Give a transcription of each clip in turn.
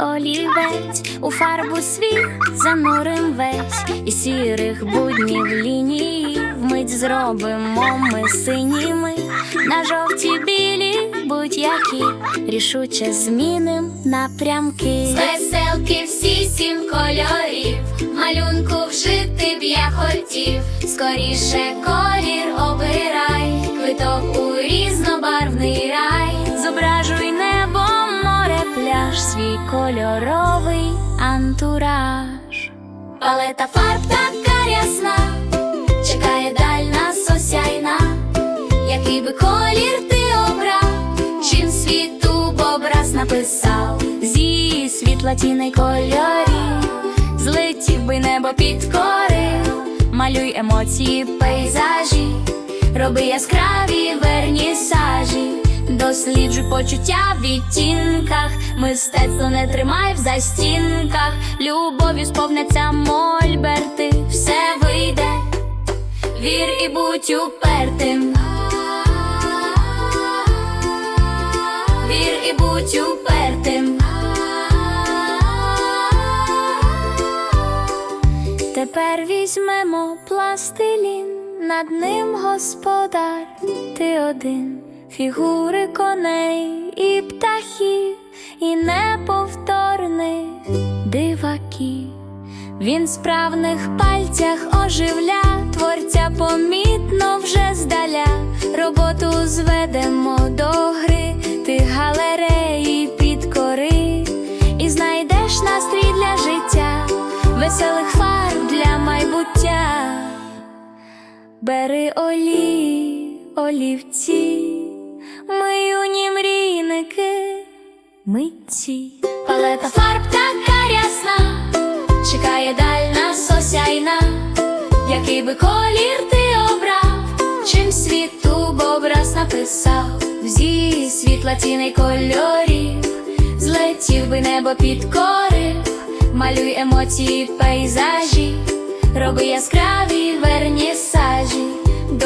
олівець, у фарбу світ занурим весь, і сірих буднів лінії вмить зробимо ми синіми, на жовті білі будь-які, рішуче зміним напрямки. З веселки всі сім кольорів, малюнку вжити б я хотів, скоріше колір обирай, квиток у свій кольоровий антураж. Палета фарб така рясна, чекає даль нас осяйна, який би колір ти обрав, чим світу б образ написав. Зі світла тіней кольорів, злетів би небо підкорив, малюй емоції, пейзажі, роби яскраві вернісажі, досліджуй почуття в відтінках, мистецтво не тримай в застінках, любов'ю сповняться мольберти, все вийде, вір і будь упертим. Вір і будь упертим. Тепер візьмемо пластилін, над ним господар, ти один, фігури коней і птахів, і неповторних диваків. Він справних пальцях оживля, творця помітно вже здаля. Роботу зведемо до гри, ти галереї підкори, і знайдеш настрій для життя, веселих фарб для майбуття. Бери олі, олівці, ми юні мрійники, митці. Палета фарб така рясна, чекає даль нас осяйна, який би колір ти обрав, чим світу б образ написав, зі світла тіней кольорів, злетів би небо підкорив, малюй емоції, пейзажі, роби яскраві вернісажі.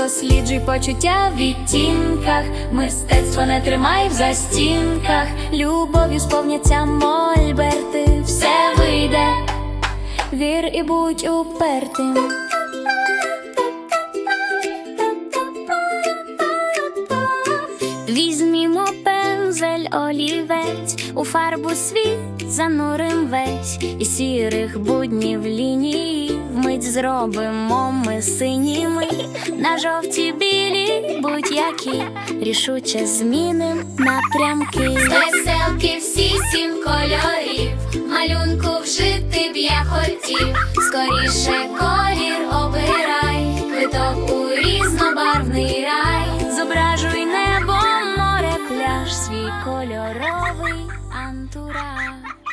Досліджуй почуття в відтінках, мистецтво не тримай в застінках, любов'ю сповняться мольберти, все вийде, вір і будь упертим. Пензель, олівець, у фарбу світ занурим весь, і сірих буднів лінії вмить зробимо ми синіми, на жовті білі будь-які, рішуче зміним напрямки. Веселки всі сім кольорів, малюнку вжити б я хотів, скоріше небо,